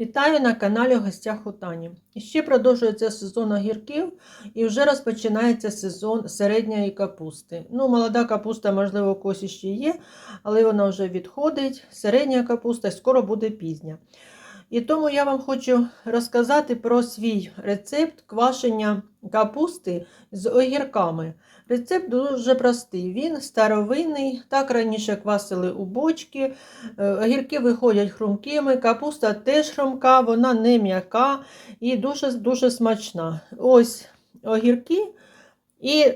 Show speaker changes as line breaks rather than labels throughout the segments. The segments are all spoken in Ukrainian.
Вітаю на каналі гостях у Тані. Ще продовжується сезон огірків і вже розпочинається сезон середньої капусти. Ну, молода капуста, можливо, когось ще є, але вона вже відходить. Середня капуста скоро буде пізня. І тому я вам хочу розказати про свій рецепт квашення капусти з огірками. Рецепт дуже простий. Він старовинний. Так раніше квасили у бочки. Е, Огірки виходять хрумкими, капуста теж хрумка, вона не м'яка і дуже-дуже смачна. Ось огірки і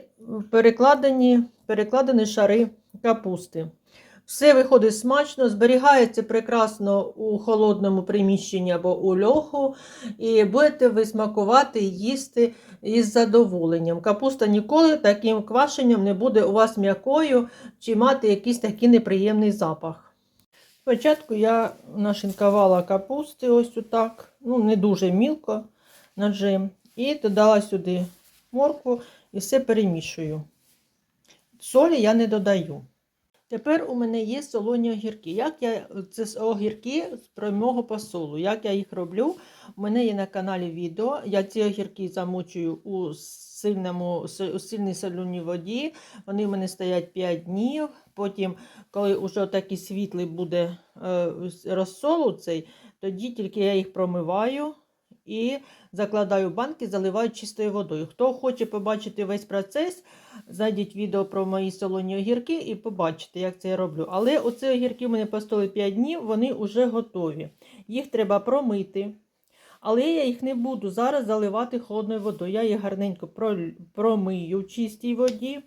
перекладені, перекладені шари капусти. Все виходить смачно, зберігається прекрасно у холодному приміщенні або у льоху, і будете ви смакувати і їсти із задоволенням. Капуста ніколи таким квашенням не буде у вас м'якою чи мати якийсь такий неприємний запах. Спочатку я нашинкувала капусти ось отак, ну не дуже мілко на джем, і додала сюди моркву і все перемішую. Солі я не додаю. Тепер у мене є солоні огірки. Як я, Це огірки з прямого посолу. Як я їх роблю? У мене є на каналі відео. Я ці огірки замочую у сильному, у сильній солоній воді. Вони в мене стоять 5 днів. Потім, коли вже такий світлий буде е, розсолу цей, тоді тільки я їх промиваю і закладаю банки, заливаю чистою водою. Хто хоче побачити весь процес, зайдіть відео про мої солоні огірки і побачите, як це я роблю. Але оці огірки в мене постояли 5 днів, вони вже готові. Їх треба промити. Але я їх не буду зараз заливати холодною водою. Я їх гарненько промию в чистій воді.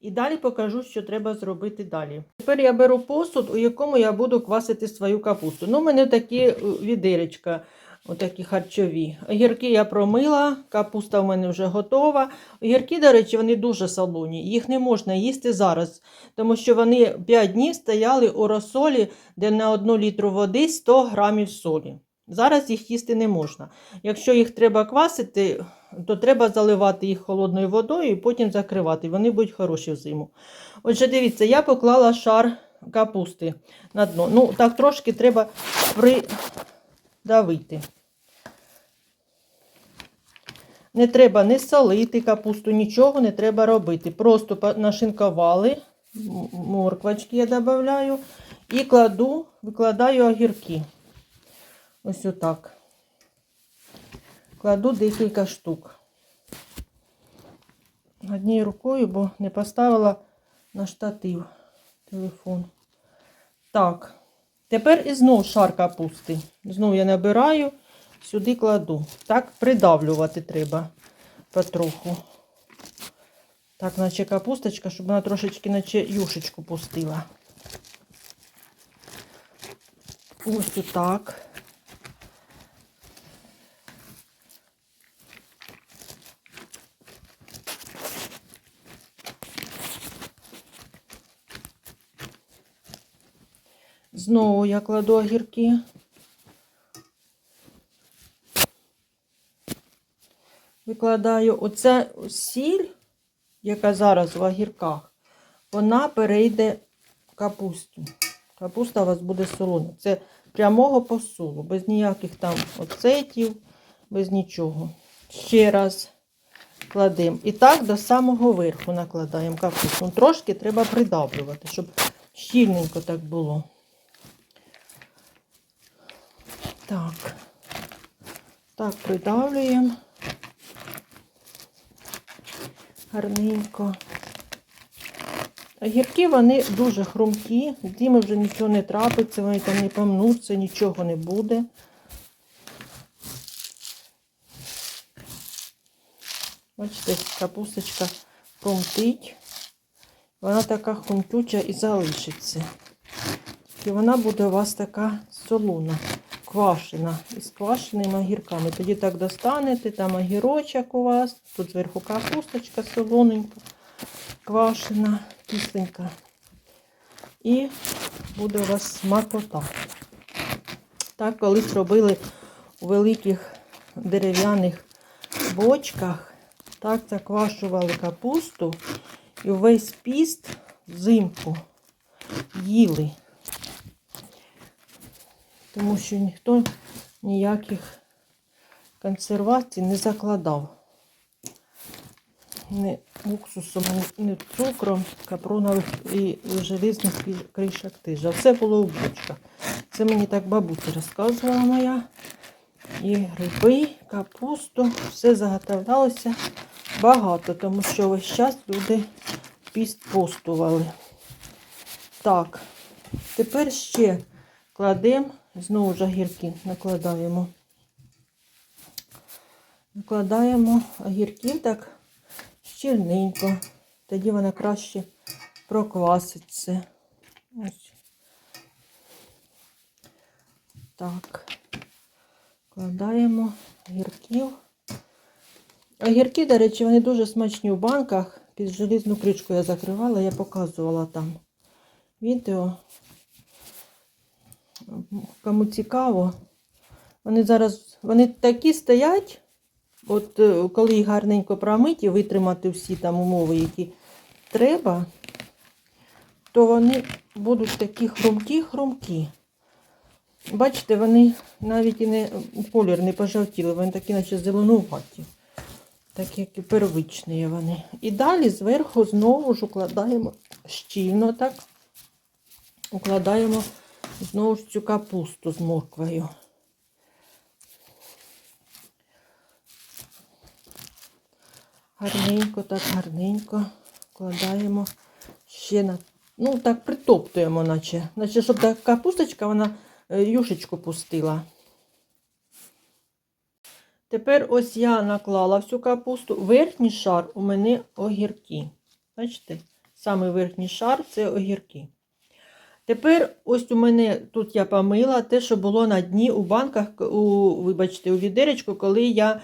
І далі покажу, що треба зробити далі. Тепер я беру посуд, у якому я буду квасити свою капусту. Ну, У мене такі відеречка. Отакі харчові. Огірки я промила, капуста в мене вже готова. Огірки, до речі, вони дуже солоні. Їх не можна їсти зараз, тому що вони 5 днів стояли у розсолі, де на 1 літру води 100 грамів солі. Зараз їх їсти не можна. Якщо їх треба квасити, то треба заливати їх холодною водою і потім закривати. Вони будуть хороші взиму. Отже, дивіться, я поклала шар капусти на дно. Ну, так трошки треба придавити. Не треба не солити капусту, нічого не треба робити. Просто нашинкували, морквочки я додаю і кладу, викладаю огірки. Ось отак. Кладу декілька штук. Однією рукою, бо не поставила на штатив телефон. Так, тепер і знов шар капусти. Знову я набираю сюди кладу. Так, придавлювати треба потроху. Так, наче капусточка, щоб вона трошечки, наче юшечку пустила. Ось отак. Знову я кладу огірки. Викладаю оце сіль, яка зараз в огірках, вона перейде в капусту. Капуста у вас буде солона. Це прямого посолу, без ніяких там оцетів, без нічого. Ще раз кладемо. І так до самого верху накладаємо капусту. Ну, трошки треба придавлювати, щоб щільненько так було. Так, так, придавлюємо гарненько. Огірки вони дуже хрумкі, ними вже нічого не трапиться, вони там не помнуться, нічого не буде. Бачите, капусточка хрумтить. Вона така хрумтюча і залишиться. І вона буде у вас така солона квашена із квашеними огірками. Тоді так достанете, там огірочок у вас, тут зверху капусточка солоненька, квашена, кисленька. І буде у вас смакота. Так, колись робили у великих дерев'яних бочках, так заквашували капусту і весь піст взимку їли тому що ніхто ніяких консервацій не закладав. Ні уксусом, ні цукром, капронових і желізних кришок теж. А Все було у бочках. Це мені так бабуся розказувала моя. І гриби, капусту. Все заготовлялося багато, тому що весь час люди піст постували. Так, тепер ще кладемо, знову ж огірки накладаємо. Накладаємо огірків так щільненько. Тоді вона краще прокваситься. Ось. Так. Кладаємо огірків. Огірки, до речі, вони дуже смачні у банках. Під желізну кришку я закривала, я показувала там відео. Кому цікаво. Вони зараз, вони такі стоять, от е, коли їх гарненько промиті, витримати всі там умови, які треба, то вони будуть такі хрумкі-хрумкі. Бачите, вони навіть і не колір не пожовтіли, вони такі, наче зеленуваті. Так як і первичні вони. І далі зверху знову ж укладаємо щільно так. Укладаємо знову ж цю капусту з морквою. Гарненько, так гарненько вкладаємо ще на. Ну, так притоптуємо, наче. Наче, щоб та капусточка вона е, юшечку пустила. Тепер ось я наклала всю капусту. Верхній шар у мене огірки. Бачите? Саме верхній шар це огірки. Тепер ось у мене тут я помила те, що було на дні у банках, у, вибачте, у відеречку, коли я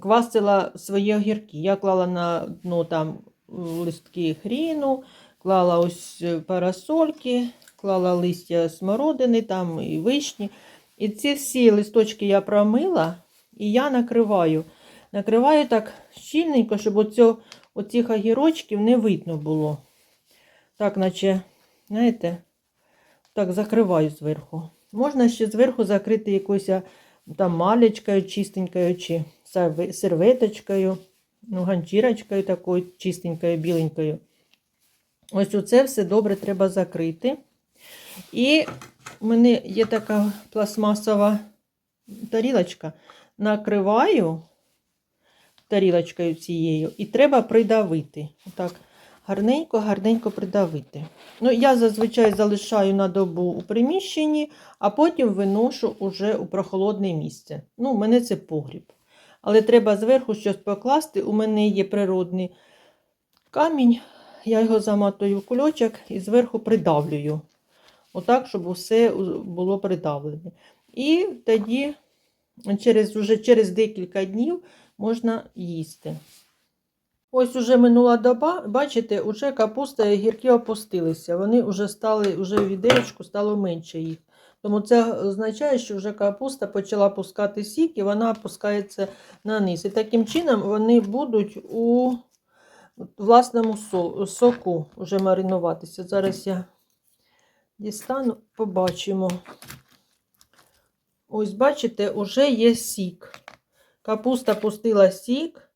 квасила свої огірки. Я клала на дно там листки хріну, клала ось е, парасольки, клала листя смородини там і вишні. І ці всі листочки я промила і я накриваю. Накриваю так щільненько, щоб оцю, оцих огірочків не видно було. Так, наче, знаєте, так закриваю зверху. Можна ще зверху закрити якоюсь там малечкою чистенькою, чи серветочкою, ну, ганчірочкою такою чистенькою, біленькою. Ось оце все добре треба закрити. І в мене є така пластмасова тарілочка. Накриваю тарілочкою цією і треба придавити. Отак гарненько, гарненько придавити. Ну, я зазвичай залишаю на добу у приміщенні, а потім виношу уже у прохолодне місце. Ну, у мене це погріб. Але треба зверху щось покласти. У мене є природний камінь, я його заматую в кульочок і зверху придавлюю. Отак, щоб усе було придавлене. І тоді через, уже через декілька днів можна їсти. Ось уже минула доба, бачите, уже капуста і гірки опустилися. Вони вже стали, вже в відеречку стало менше їх. Тому це означає, що вже капуста почала пускати сік і вона опускається на низ. І таким чином вони будуть у власному соку вже маринуватися. Зараз я дістану, побачимо. Ось, бачите, уже є сік. Капуста пустила сік.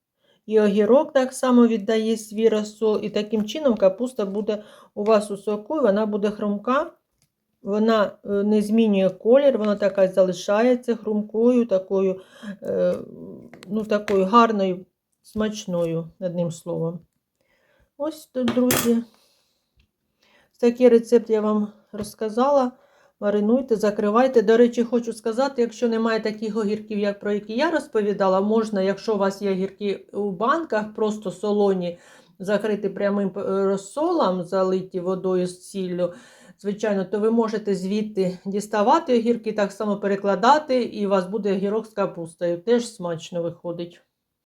І огірок так само віддає свій розсол. І таким чином капуста буде у вас у соку, вона буде хрумка. Вона е, не змінює колір, вона така залишається хрумкою, такою, е, ну, такою гарною, смачною, одним словом. Ось тут, друзі. Такий рецепт я вам розказала. Маринуйте, закривайте. До речі, хочу сказати, якщо немає таких огірків, як про які я розповідала, можна, якщо у вас є огірки у банках, просто солоні закрити прямим е, розсолом, залиті водою з сіллю. Звичайно, то ви можете звідти діставати огірки, так само перекладати, і у вас буде огірок з капустою. Теж смачно виходить.